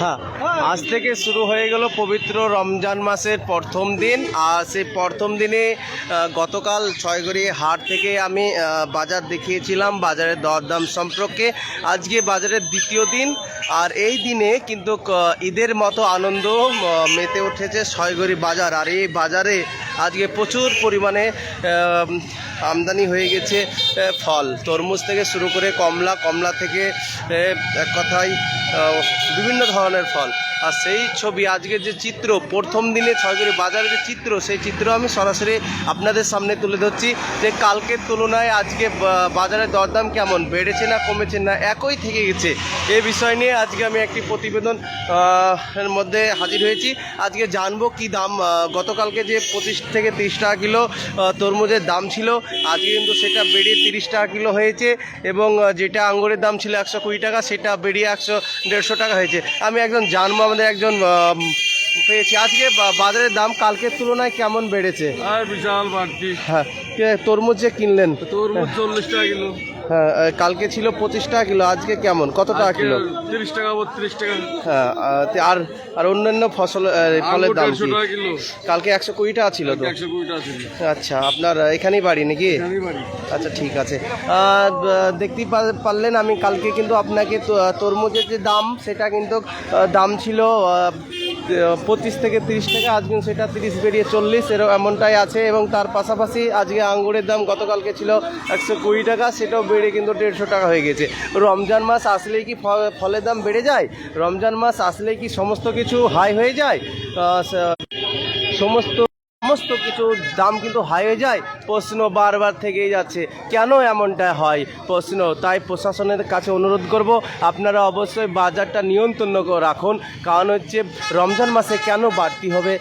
হ্যাঁ আজ থেকে শুরু হয়ে গেল পবিত্র রমজান মাসের প্রথম দিন। আর সেই প্রথম দিনে গতকাল ছয়গড়ি হাট থেকে আমি বাজার দেখিয়েছিলাম বাজারের দরদাম সম্পর্কে। আজকে বাজারের দ্বিতীয় দিন, আর এই দিনে কিন্তু ঈদের মতো আনন্দ মেতে উঠেছে ছয়গড়ি বাজার। আর এই বাজারে আজকে প্রচুর পরিমাণে আমদানি হয়ে গেছে ফল। তরমুজ থেকে শুরু করে কমলা কমলা থেকে এক কথায় বিভিন্ন ধরনের ফল। আর সেই ছবি, আজকের যে চিত্র, প্রথম দিনে ছয়গড়ি বাজারের যে চিত্র, সেই চিত্র আমি সরাসরি আপনাদের সামনে তুলে ধরছি যে কালকের তুলনায় আজকে বাজারের দরদাম কেমন, বেড়েছে না কমেছে না, একই থেকে গেছে। এ বিষয় নিয়ে আজকে আমি একটি প্রতিবেদন মধ্যে হাজির হয়েছি। আজকে জানব কি দাম গতকালকে যে পঁচিশ থেকে তিরিশ টাকা কিলো তরমুজের দাম ছিল। আজকে কিন্তু সেটা বেড়ে তিরিশ টাকা কিলো হয়েছে এবং যেটা আঙুরের দাম ছিল একশো কুড়ি টাকা, সেটা বেরিয়ে একশো দেড়শো টাকা হয়েছে। আমি একজন জানব, আমাদের একজন পেয়েছি। আজকে বাজারের দাম কালকের তুলনায় কেমন বেড়েছে? আর বিশাল বাড়তি। হ্যাঁ। কে- তরমুজ যে কিনলেন? তরমুজ চল্লিশ টাকা কিলো। হ্যাঁ কালকে ছিল পঁচিশ টাকা কিলো আজকে কেমন? কত টাকা কিলো? তিরিশ টাকা বত্রিশ টাকা। হ্যাঁ আর আর অন্যান্য ফসল ফলের দাম কি? কালকে একশো কুড়ি টাকা ছিল তো? আচ্ছা আপনার এখানেই বাড়ি নাকি? আচ্ছা ঠিক আছে। দেখতেই পারলেন আমি কালকে কিন্তু আপনাকে তরমুজের যে দাম সেটা কিন্তু দাম ছিল পঁচিশ থেকে তিরিশ টাকা, আজকে সেটা তিরিশ বেরিয়ে চল্লিশ এরকম এমনটাই আছে এবং তার পাশাপাশি আজকে আঙ্গুরের দাম গতকালকে ছিল একশো কুড়ি টাকা, সেটাও বেড়ে কিন্তু দেড়শো টাকা হয়ে গেছে। রমজান মাস আসলেই কি ফলের দাম বেড়ে যায়? রমজান মাস আসলেই কি সমস্ত কিছু হাই হয়ে যায়? সমস্ত সমস্ত কিছু দাম কিন্তু হাই হয়ে যায়। প্রশ্ন বারবার থেকেই যাচ্ছে, কেন এমনটা হয়? প্রশ্ন, তাই প্রশাসনের কাছে অনুরোধ করব, আপনারা অবশ্যই বাজারটা নিয়ন্ত্রণ রাখুন। কারণ হচ্ছে, রমজান মাসে কেন বাড়তি হবে?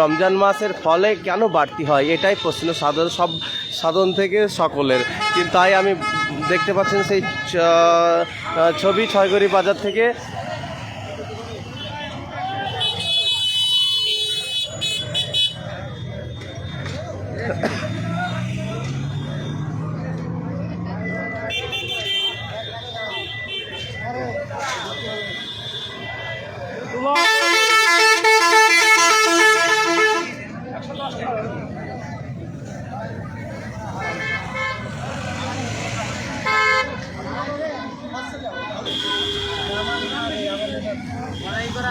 রমজান মাসের ফলে কেন বাড়তি হয়? এটাই প্রশ্ন সাধারণ, সব সাধন থেকে সকলের। তাই আমি দেখতে পাচ্ছেন সেই ছবি ছয়গড়ি বাজার থেকে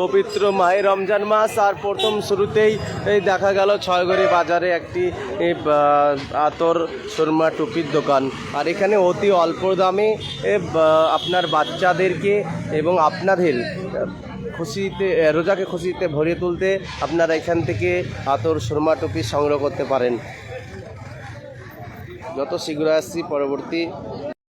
পবিত্র মায়ের রমজান মাস, আর প্রথম শুরুতেই এই দেখা গেল ছয়গড়ি বাজারে একটি আতর সুরমা টুপির দোকান। আর এখানে অতি অল্প দামে আপনার বাচ্চাদেরকে এবং আপনাদের খুশিতে রোজাকে খুশিতে ভরিয়ে তুলতে আপনারা এখান থেকে আতর সুরমা টুপি সংগ্রহ করতে পারেন। যত শীঘ্র আসছি, পরবর্তী